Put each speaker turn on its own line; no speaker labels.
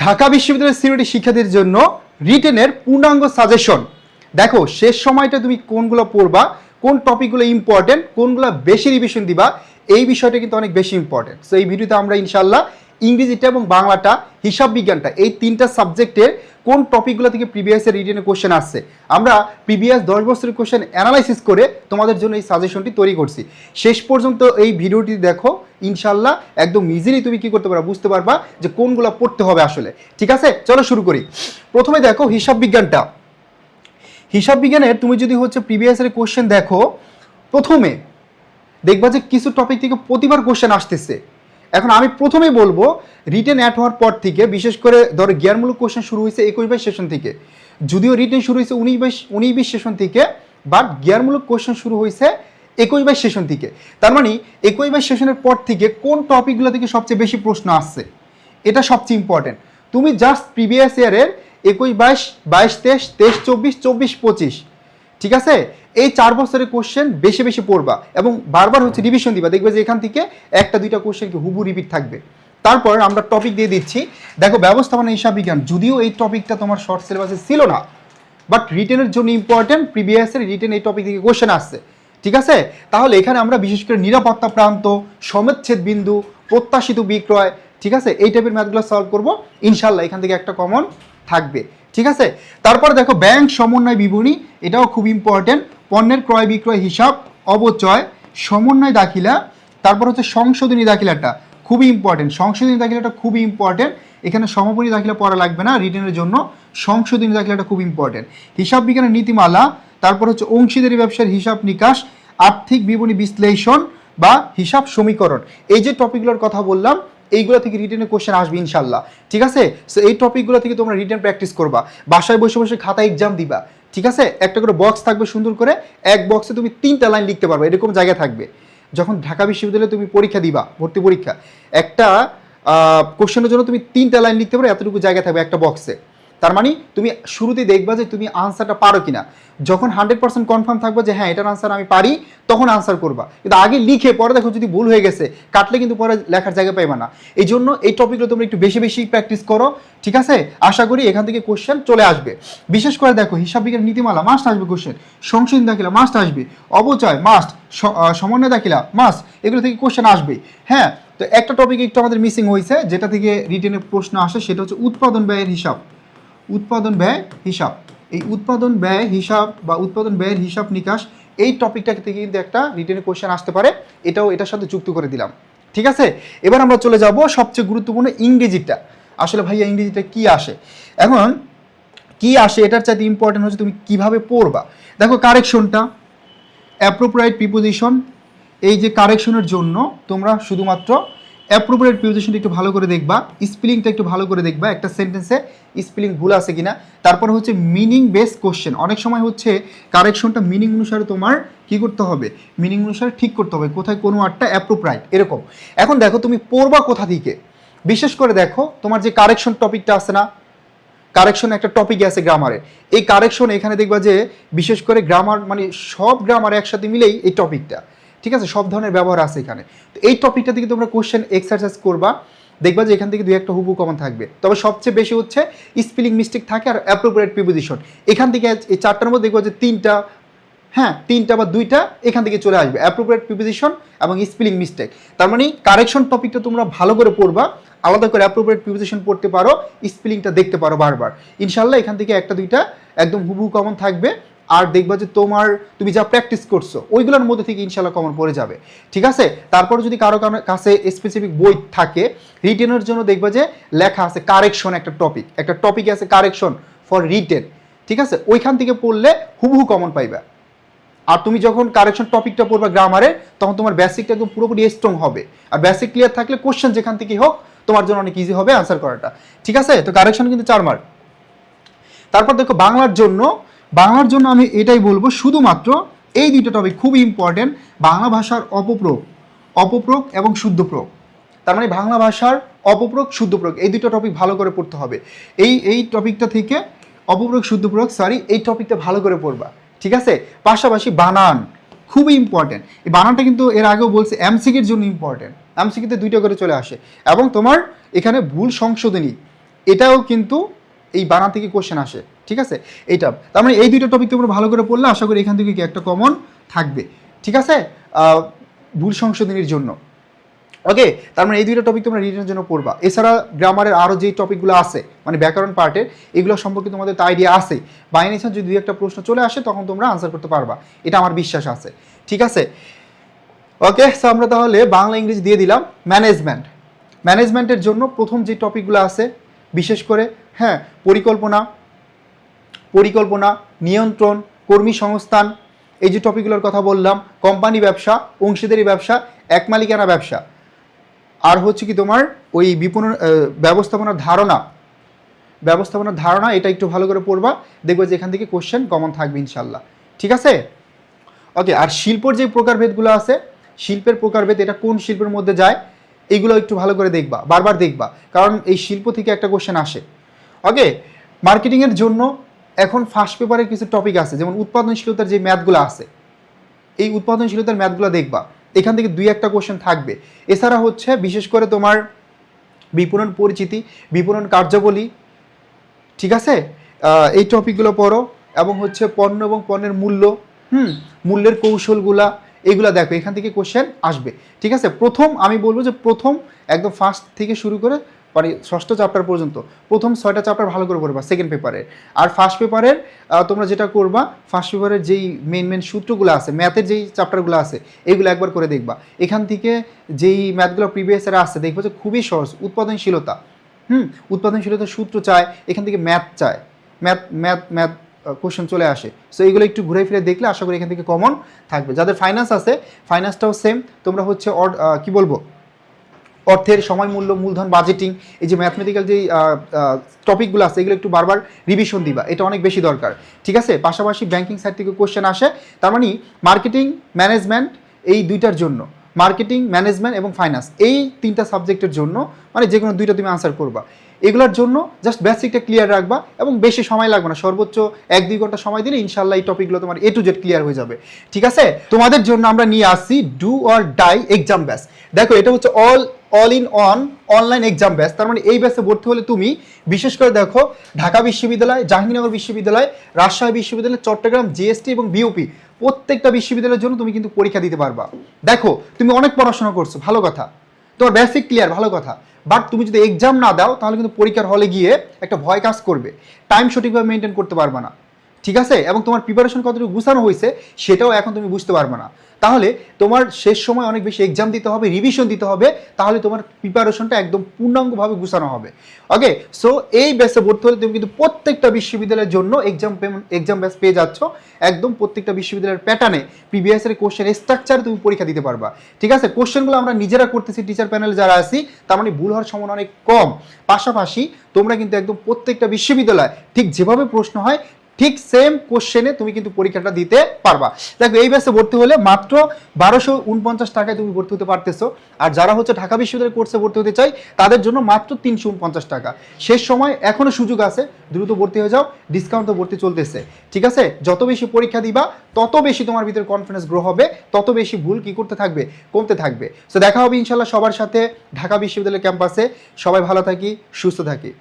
ঢাকা বিশ্ববিদ্যালয়ের সিনিয়রিটি শিক্ষার্থীর জন্য রিটেনের পূর্ণাঙ্গ সাজেশন। দেখো, শেষ সময়টা তুমি কোনগুলো পড়বা, কোন টপিকগুলো ইম্পর্টেন্ট কোনগুলো বেশি রিভিশন দিবা, এই বিষয়টা কিন্তু অনেক বেশি ইম্পর্টেন্ট সো এই ভিডিওতে আমরা ইনশাল্লাহ ইংরেজিটা এবং বাংলাটা, হিসাব বিজ্ঞানটা, এই তিনটা সাবজেক্টের কোন টপিকগুলো থেকে প্রিভিয়াস এর রিটেনের কোশ্চেন আসছে? আমরা প্রিভিয়াস দশ বছরের কোশ্চেন অ্যানালাইসিস করে তোমাদের জন্য এই সাজেশনটি তৈরি করছি। শেষ পর্যন্ত এই ভিডিওটি দেখো ইনশাল্লাহ একদম ইজিলি তুমি কি করতে পারবা, বুঝতে পারবা যে কোনগুলো পড়তে হবে আসলে। ঠিক আছে? চলো শুরু করি। প্রথমে দেখো হিসাব বিজ্ঞানটা। হিসাব বিজ্ঞানের তুমি যদি হচ্ছে প্রিভিয়াস এর কোশ্চেন দেখো, প্রথমে দেখবা যে কিছু টপিক থেকে প্রতিবার কোশ্চেন আসতেছে। এখন আমি প্রথমেই বলব রিটেন অ্যাড হওয়ার পর থেকে, বিশেষ করে ধরো জ্ঞানমূলক কোশ্চেন শুরু হয়েছে একুশ বাইশ সেশন থেকে। যদিও রিটেন শুরু হয়েছে উনিশ বাইশ, উনিশ বিশ সেশন থেকে বাট জ্ঞানমূলক কোশ্চেন শুরু হয়েছে একুশ বাইশ সেশন থেকে। তার মানে একুশ বাইশ সেশনের পর থেকে কোন টপিকগুলো থেকে সবচেয়ে বেশি প্রশ্ন আসছে? এটা সবচেয়ে ইম্পর্টেন্ট তুমি জাস্ট প্রিভিয়াস ইয়ারের একুশ বাইশ বাইশ তেইশ তেইশ, চব্বিশ চব্বিশ, পঁচিশ ঠিক আছে? এই চার বছরের কোশ্চেন বেশি বেশি পড়বা এবং বারবার হচ্ছে রিভিশন দিবা। দেখবে যে এখান থেকে একটা, দুইটা কোশ্চেন কি হুবু রিপিট থাকবে। তারপর আমরা টপিক দিয়ে দিচ্ছি। দেখো, ব্যবস্থাপনা হিসাব বিজ্ঞান, যদিও এই টপিকটা তোমার শর্ট সিলেবাসে ছিল না বাট রিটেনের জন্য ইম্পর্টেন্ট প্রিভিয়াসের রিটেন এই টপিক থেকে কোশ্চেন আসছে। ঠিক আছে? তাহলে এখানে আমরা বিশেষ করে নিরাপত্তা প্রান্ত সমেচ্ছেদ বিন্দু, প্রত্যাশিত বিক্রয়, ঠিক আছে? এই টাইপের ম্যাথগুলো সলভ করব। ইনশাল্লাহ এখান থেকে একটা কমন থাকবে। ঠিক আছে? তারপরে দেখো ব্যাংক সমন্বয় বিবরণী, এটাও খুব ইম্পর্টেন্ট পণ্যের ক্রয় বিক্রয় হিসাব, অবচয়, সমন্বয় দাখিলা, তারপর হচ্ছে সংশোধনী দাখিলাটা খুবই ইম্পর্টেন্ট সংশোধনী দাখিলাটা খুবই ইম্পর্টেন্ট এখানে সমাপনী দাখিলা পড়া লাগবে না রিটার্নের জন্য। সংশোধনী দাখিলাটা খুব ইম্পর্টেন্ট হিসাব বিজ্ঞানের নীতিমালা, তারপর হচ্ছে অংশীদারি ব্যবসার হিসাব নিকাশ, আর্থিক বিবরণী বিশ্লেষণ বা হিসাব সমীকরণ। এই যে টপিকগুলোর কথা বললাম এইগুলো থেকে রিটেনের কোশ্চেন আসবে ইনশাল্লাহ। ঠিক আছে? সো এই টপিকগুলো থেকে তোমরা রিটেন প্র্যাকটিস করবা। বাসায় বসে বসে খাতা এক্সাম দিবা। ঠিক আছে? একটা করে বক্স থাকবে সুন্দর করে। এক বক্সে তুমি তিনটা লাইন লিখতে পারবে। এরকম জায়গা থাকবে। যখন ঢাকা বিশ্ববিদ্যালয়ে তুমি পরীক্ষা দিবা, ভর্তি পরীক্ষা, একটা কোশ্চেনের জন্য তুমি তিনটা লাইন লিখতে পারো। এতটুকু জায়গা থাকবে একটা বক্সে তার মানে তুমি শুরুতে দেখবা যে তুমি আনসারটা পারো কিনা। যখন হান্ড্রেড পার্সেন্ট কনফার্ম থাকবে যে হ্যাঁ এটার আনসার আমি পারি, তখন আনসার করবা। কিন্তু আগে লিখে পরে দেখো যদি ভুল হয়ে গেছে, কাটলে কিন্তু পরে লেখার জায়গা পাইবা না। এই জন্য এই টপিকগুলো তোমরা একটু বেশি বেশি প্র্যাকটিস করো, ঠিক আছে? আশা করি এখান থেকে কোশ্চেন চলে আসবে। বিশেষ করে দেখো, হিসাব বিজ্ঞান নীতিমালা মাস্ট আসবে কোশ্চেন সংশোধন দাখিলা মাস্ট আসবে। অবচয় মাস্ট সমন্বয় দাখিলা মাস্ট এগুলো থেকে কোশ্চেন আসবে হ্যাঁ? তো একটা টপিক একটু আমাদের মিসিং হয়েছে যেটা থেকে রিটেনে প্রশ্ন আসে, সেটা হচ্ছে উৎপাদন ব্যয়ের হিসাব। উৎপাদন ব্যয় হিসাব। এই উৎপাদন ব্যয় হিসাব বা উৎপাদন ব্যয়ের হিসাব নিকাশ, এই টপিকটা থেকে কিন্তু একটা রিটেনের কোশ্চেন আসতে পারে। এটাও এটার সাথে যুক্ত করে দিলাম। ঠিক আছে? এবার আমরা চলে যাব সবচেয়ে গুরুত্বপূর্ণ ইংরেজিটা। আসলে ভাইয়া ইংরেজিটা কি আসে? এখন কি আসে? এটার চাইতে ইম্পর্টেন্ট হচ্ছে তুমি কীভাবে পড়বা? দেখো কারেকশনটা অ্যাপ্রোপ্রাইট প্রিপোজিশন এই যে কারেকশনের জন্য তোমরা শুধুমাত্র অ্যাপ্রোপ্রিয়েট প্রিপোজিশনটা একটু ভালো করে দেখবা স্পেলিংটা একটু ভালো করে দেখবা, একটা সেন্টেন্সে স্পেলিং ভুল আছে কিনা। তারপর হচ্ছে মিনিং বেস কোশ্চেন অনেক সময় হচ্ছে কারেকশনটা মিনিং অনুসারে তোমার কি করতে হবে? মিনিং অনুসারে ঠিক করতে হবে, কোথায় কোনো আরটা অ্যাপ্রোপ্রাইট এরকম। এখন দেখো তুমি পড়বা কোথা থেকে? বিশেষ করে দেখো, তোমার যে কারেকশন টপিকটা আছে না কারেকশন একটা টপিক আছে গ্রামারে এই কারেকশন এখানে দেখবা যে বিশেষ করে গ্রামার মানে সব গ্রামার একসাথে মিলেই এই টপিকটা ঠিক আছে? সব ধরনের ব্যবহার আছে এখানে। তো এই টপিকটা থেকে তোমরা কোশ্চেন এক্সারসাইজ করবা। দেখবা যে এখান থেকে দুই একটা হুবু কমন থাকবে। তবে সবচেয়ে বেশি হচ্ছে স্পেলিং মিস্টেক থাকে আর অ্যাপ্রোপ্রিয়েট প্রিপোজিশন এখান থেকে এই চারটার মধ্যে দেখবা যে তিনটা হ্যাঁ তিনটা বা দুইটা এখান থেকে চলে আসবে। অ্যাপ্রোপ্রিয়েট প্রিপোজিশন এবং স্পেলিং মিস্টেক তার মানে কারেকশন টপিকটা তোমরা ভালো করে পড়বা, আলাদা করে অ্যাপ্রোপ্রিয়েট প্রিপোজিশন পড়তে পারো স্পেলিংটা দেখতে পারো বারবার। ইনশাল্লাহ এখান থেকে একটা দুইটা একদম হুবু কমন থাকবে। আর দেখবা যে তোমার তুমি যা প্র্যাকটিস করছ, ওইগুলোর মধ্যে থেকে ইনশাল্লাহ কমন পড়ে যাবে। ঠিক আছে? তারপর যদি কারও কাছে স্পেসিফিক বই থাকে রিটেনের জন্য দেখবা যে লেখা আছে কারেকশন একটা টপিক একটা টপিক আছে কারেকশন ফর রিটেন ঠিক আছে? ওইখান থেকে পড়লে হুবহু কমন পাইবা। আর তুমি যখন কারেকশন টপিকটা পড়বা গ্রামারে তখন তোমার বেসিকটা একদম পুরোপুরি স্ট্রং হবে। আর বেসিক ক্লিয়ার থাকলে কোশ্চেন যেখান থেকে হোক, তোমার জন্য অনেক ইজি হবে আনসার করাটা। ঠিক আছে? তো কারেকশন কিন্তু চার মার্ক তারপর দেখো বাংলার জন্য বাংলার জন্য আমি এটাই বলব, শুধুমাত্র এই দুটো টপিক খুবই ইম্পর্টেন্ট বাংলা ভাষার অপপ্রয়োগ অপপ্রয়োগ এবং শুদ্ধ প্রয়োগ তার মানে বাংলা ভাষার অপপ্রয়োগ শুদ্ধ প্রয়োগ এই দুটো টপিক ভালো করে পড়তে হবে। এই এই টপিকটা থেকে অপপ্রয়োগ শুদ্ধ প্রয়োগ সরি এই টপিকটা ভালো করে পড়বা, ঠিক আছে? পাশাপাশি বানান, খুবই ইম্পর্টেন্ট এই বানানটা কিন্তু এর আগেও বলছে এমসিকির জন্য ইম্পর্টেন্ট এমসিকিতে দুইটা করে চলে আসে। এবং তোমার এখানে ভুল সংশোধনী, এটাও কিন্তু এই বানা থেকে কোশ্চেন আসে, ঠিক আছে? এইটা, তার মানে এই দুইটা টপিক তোমরা ভালো করে পড়লে আশা করি এখান থেকে কি একটা কমন থাকবে, ঠিক আছে? ভুল সংশোধনীর জন্য। ওকে তার মানে এই দুইটা টপিক তোমরা রিটেনের জন্য পড়বা। এছাড়া গ্রামারের আরও যে টপিকগুলো আছে মানে ব্যাকরণ পার্টের এগুলো সম্পর্কে তোমাদের তো আইডিয়া আছে। বাই নেশন যদি দুই একটা প্রশ্ন চলে আসে, তখন তোমরা আনসার করতে পারবা। এটা আমার বিশ্বাস আছে, ঠিক আছে? ওকে সো আমরা তাহলে বাংলা, ইংরেজি দিয়ে দিলাম। ম্যানেজমেন্ট ম্যানেজমেন্টের জন্য প্রথম যে টপিকগুলো আছে, বিশেষ করে হ্যাঁ পরিকল্পনা পরিকল্পনা, নিয়ন্ত্রণ, কর্মী সংস্থান, এই যে টপিকগুলোর কথা বললাম কোম্পানি ব্যবসা, অংশীদারি ব্যবসা, এক মালিকানা ব্যবসা। আর হচ্ছে কি তোমার, ওই বিপণন ব্যবস্থাপনার ধারণা ব্যবস্থাপনার ধারণা, এটা একটু ভালো করে পড়বা, দেখবে যে এখান থেকে কোশ্চেন কমন থাকবে ইনশাল্লাহ ঠিক আছে? ওকে আর শিল্পর যে প্রকারভেদগুলো আছে, শিল্পের প্রকারভেদ এটা কোন শিল্পের মধ্যে যায় এইগুলো একটু ভালো করে দেখবা, বারবার দেখবা। কারণ এই শিল্প থেকে একটা কোশ্চেন আসে। ওকে মার্কেটিংয়ের জন্য এখন ফার্স্ট পেপারের কিছু টপিক আছে, যেমন উৎপাদনশীলতার যে ম্যাথগুলো আছে। এই উৎপাদনশীলতার ম্যাথগুলো দেখবা। এখান থেকে দুই একটা কোশ্চেন থাকবে। এছাড়া হচ্ছে, বিশেষ করে তোমার বিপণন পরিচিতি, বিপণন কার্যাবলী, ঠিক আছে? এই টপিকগুলো পড়ো, এবং হচ্ছে পণ্য এবং পণ্যের মূল্য, হুম? মূল্যের কৌশলগুলা, এগুলা দেখো। এখান থেকে কোশ্চেন আসবে। ঠিক আছে? প্রথম আমি বলব যে প্রথম একদম ফার্স্ট থেকে শুরু করে মানে ষষ্ঠ চ্যাপ্টার পর্যন্ত। প্রথম ছয়টা চ্যাপ্টার ভালো করে পড়বা সেকেন্ড পেপারের আর ফার্স্ট পেপারের তোমরা যেটা করবা ফার্স্ট পেপারের যেই মেন মেন সূত্রগুলো আছে ম্যাথের যেই চ্যাপ্টারগুলো আছে এইগুলো একবার করে দেখবা। এখান থেকে যেই ম্যাথগুলো প্রিভিয়াস এর আসছে, দেখব যে খুবই সহজ, উৎপাদনশীলতা। হুম? উৎপাদনশীলতার সূত্র চায়, এখান থেকে ম্যাথ চায়। ম্যাথ ম্যাথ ম্যাথ কোশ্চেন চলে আসে। সো এইগুলো একটু ঘুরে ফিরে দেখলে আশা করি এখান থেকে কমন থাকবে। যাদের ফাইন্যান্স আছে ফাইন্যান্সটাও সেম তোমরা হচ্ছে কি বলব? অর্থের, সময় মূল্য, মূলধন বাজেটিং এই যে ম্যাথমেটিক্যাল যে টপিকগুলো আছে, এগুলো একটু বারবার রিভিশন দিবা। এটা অনেক বেশি দরকার। ঠিক আছে? পাশাপাশি ব্যাংকিং সাইড থেকে কোশ্চেন আসে। তার মানে মার্কেটিং ম্যানেজমেন্ট এই দুইটার জন্য। মার্কেটিং ম্যানেজমেন্ট এবং ফাইন্যান্স এই তিনটা সাবজেক্টের জন্য মানে যে কোনো দুইটা তুমি আনসার করবা। এগুলোর জন্য জাস্ট বেসিকটা ক্লিয়ার রাখবা এবং বেশি সময় লাগবে না। সর্বোচ্চ এক, দুই ঘণ্টা সময় দিলে ইনশাল্লাহ এই টপিকগুলো তোমার এ টু জেড ক্লিয়ার হয়ে যাবে। ঠিক আছে? তোমাদের জন্য আমরা নিয়ে আসছি ডু অর ডাই এক্সাম ব্যাস দেখো, এটা হচ্ছে all all in one online exam batch তার মানে এই ব্যাচে ভর্তি হলে তুমি, বিশেষ করে দেখো, ঢাকা বিশ্ববিদ্যালয়, জাহাঙ্গীরনগর বিশ্ববিদ্যালয়, রাজশাহী বিশ্ববিদ্যালয়, চট্টগ্রাম জিএসটি এবং বিওপি প্রত্যেকটা বিশ্ববিদ্যালয়ের জন্য তুমি কিন্তু পরীক্ষা দিতে পারবা। দেখো, তুমি অনেক পড়াশোনা করছ, ভালো কথা। তোমার বেসিক ক্লিয়ার ভালো কথা। বাট তুমি যদি এক্সাম না দাও, তাহলে কিন্তু পরীক্ষার হলে গিয়ে একটা ভয় কাজ করবে। টাইম সঠিকভাবে মেনটেন করতে পারবে না। ঠিক আছে? এবং তোমার প্রিপারেশন কতটুকু গুছানো হয়েছে সেটাও এখন তুমি বুঝতে পারবে না। তাহলে তোমার শেষ সময় অনেক বেশি এক্সাম দিতে হবে রিভিশন দিতে হবে, তাহলে তোমার প্রিপারেশনটা একদম পূর্ণাঙ্গভাবে গুছানো হবে। ওকে সো এই ব্যাচে ভর্তি হলে তুমি কিন্তু প্রত্যেকটা বিশ্ববিদ্যালয়ের জন্য এক্সাম এক্সাম ব্যাচ পেয়ে যাচ্ছ। একদম প্রত্যেকটা বিশ্ববিদ্যালয়ের প্যাটার্নে প্রিভিয়াস এর কোশ্চেন স্ট্রাকচারে তুমি পরীক্ষা দিতে পারবা। ঠিক আছে? কোশ্চেনগুলো আমরা নিজেরা করতেছি টিচার প্যানেল যারা আছি, তার মানে ভুল হওয়ার সম্ভাবনা অনেক কম। পাশাপাশি তোমরা কিন্তু একদম প্রত্যেকটা বিশ্ববিদ্যালয়, ঠিক যেভাবে প্রশ্ন হয় ঠিক সেম কোশ্চেনে তুমি কিন্তু পরীক্ষাটা দিতে পারবা। দেখো, এই ব্যাচে ভর্তি হলে মাত্র বারোশো উনপঞ্চাশ টাকায় তুমি ভর্তি হতে পারতেছো। আর যারা হচ্ছে ঢাকা বিশ্ববিদ্যালয় কোর্সে ভর্তি হতে চাই তাদের জন্য মাত্র তিনশো উনপঞ্চাশ টাকা। শেষ সময় এখনও সুযোগ আছে, দ্রুত ভর্তি হয়ে যাও ডিসকাউন্ট তো ভর্তি চলতেছে। ঠিক আছে? যত বেশি পরীক্ষা দিবা, তত বেশি তোমার ভিতরে কনফিডেন্স গ্রো হবে, তত বেশি ভুল কি করতে থাকবে, কমতে থাকবে। সো দেখা হবে ইনশাল্লাহ সবার সাথে ঢাকা বিশ্ববিদ্যালয় ক্যাম্পাসে সবাই ভালো থাকি, সুস্থ থাকি।